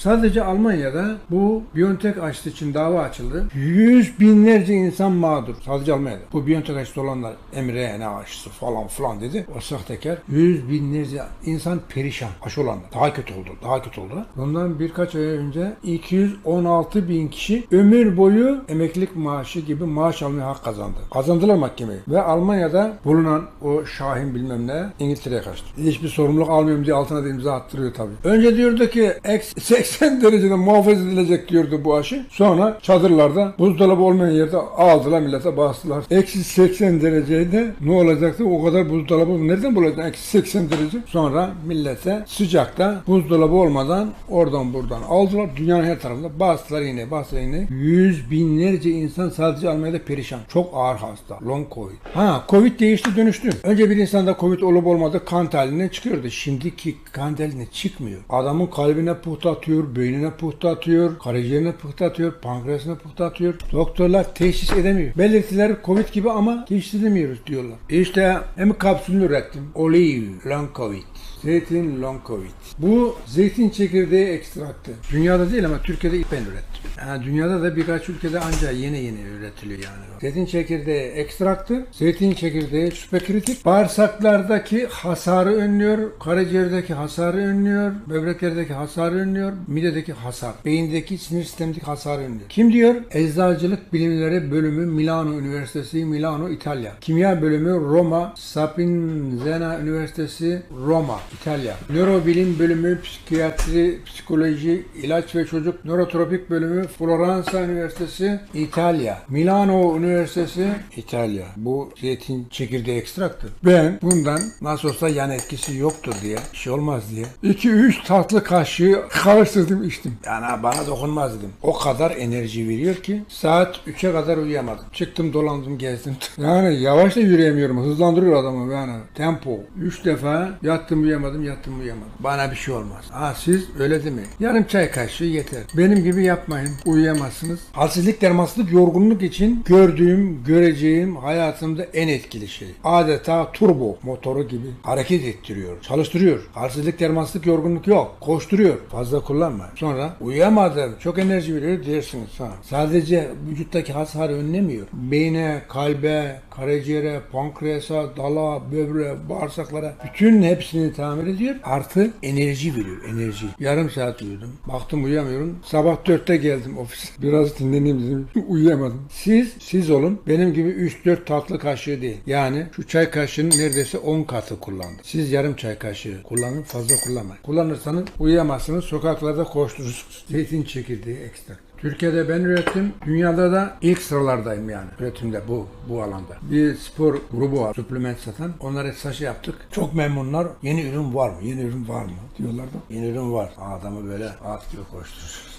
Sadece Almanya'da bu Biontech aşısı için dava açıldı. Yüz binlerce insan mağdur. Sadece Almanya'da. Bu Biontech aşısı olanlar mRNA aşısı falan filan dedi. O sahtekar. Yüz binlerce insan perişan. Aşı olanlar. Daha kötü oldu. Daha kötü oldu. Bundan birkaç ay önce 216 bin kişi ömür boyu emeklilik maaşı gibi maaş almaya hak kazandı. Kazandılar mahkemeyi. Ve Almanya'da bulunan o Şahin bilmem ne İngiltere'ye kaçtı. Hiçbir sorumluluk almıyorum diye altına da imza attırıyor tabii. Önce diyordu ki eksi 80 derecede muhafaza edilecek diyordu bu aşı. Sonra çadırlarda buzdolabı olmayan yerde aldılar millete bastılar. Eksi 80 derecede ne olacaktı? O kadar buzdolabı nereden bulacaksın? Eksi 80 derece. Sonra millete sıcakta buzdolabı olmadan oradan buradan aldılar. Dünyanın her tarafında bastılar yine bastılar yine. Yüz binlerce insan sadece Almanya'da perişan. Çok ağır hasta. Long Covid. Ha Covid değişti dönüştü. Önce bir insanda Covid olup olmadı kan tahlilinden çıkıyordu. Şimdiki kan tahlilinden çıkmıyor. Adamın kalbine pıhtı atıyor, beynine pıhtı atıyor, karaciğerine pıhtı atıyor, pankreasına pıhtı atıyor. Doktorlar teşhis edemiyor. Belirtileri Covid gibi ama teşhis edemiyoruz diyorlar. İşte hem kapsülünü ürettim. Olive Long Covid. Zeytin long covid. Bu zeytin çekirdeği ekstraktı. Dünyada değil ama Türkiye'de ilk ben ürettim. Yani dünyada da birkaç ülkede ancak yeni yeni üretiliyor yani. Zeytin çekirdeği ekstraktı. Zeytin çekirdeği süperkritik. Bağırsaklardaki hasarı önlüyor. Karaciğerdeki hasarı önlüyor. Böbreklerdeki hasarı önlüyor. Midedeki hasar. Beyindeki sinir sistemindeki hasarı önlüyor. Kim diyor? Eczacılık Bilimleri Bölümü Milano Üniversitesi Milano İtalya. Kimya Bölümü Roma Sapienza Üniversitesi Roma İtalya. Nörobilim Bölümü Psikiyatri Psikoloji İlaç ve Çocuk Nörotropik Bölümü Floransa Üniversitesi İtalya. Milano Üniversitesi İtalya. Bu zeytin çekirdeği ekstraktı. Ben bundan nasıl olsa yan etkisi yoktur diye, şey olmaz diye 2-3 tatlı kaşığı karıştırdım içtim. Yani bana dokunmaz dedim. O kadar enerji veriyor ki saat 3'e kadar uyuyamadım. Çıktım dolandım gezdim. Yani yavaş da yürüyemiyorum. Hızlandırıyor adamı yani. Tempo. 3 defa yattım uyuyamadım, yattım uyuyamadım. Bana bir şey olmaz. Ha siz öyle mi? Yarım çay kaşığı yeter. Benim gibi yapmayın. Uyuyamazsınız. Halsizlik dermansızlık yorgunluk için gördüğüm, göreceğim hayatımda en etkili şey. Adeta turbo motoru gibi hareket ettiriyor. Çalıştırıyor. Halsizlik dermansızlık yorgunluk yok. Koşturuyor. Fazla kullanma. Sonra uyuyamadım. Çok enerji veriyor dersiniz sonra. Sadece vücuttaki hasarı önlemiyor. Beyne, kalbe, karaciğere, pankreasa, dala, böbreğe, bağırsaklara bütün hepsini tamir ediyor. Artı enerji veriyor. Enerji. Yarım saat uyudum. Baktım uyuyamıyorum. Sabah dörtte geldim ofis. Biraz dinleneyim dedim. Uyuyamadım. Siz, siz olun. Benim gibi 3-4 tatlı kaşığı değil. Yani şu çay kaşığının neredeyse 10 katı kullandım. Siz yarım çay kaşığı kullanın. Fazla kullanmayın. Kullanırsanız uyuyamazsınız. Sokaklarda koşturursunuz. Zeytin çekirdeği ekstra. Türkiye'de ben ürettim. Dünyada da ilk sıralardayım yani üretimde bu bu alanda. Bir spor grubu var. Supplement satan. Onlara saç yaptık. Çok memnunlar. Yeni ürün var mı? Yeni ürün var mı? Diyorlar da. Yeni ürün var. Adamı böyle at gibi koştururuz.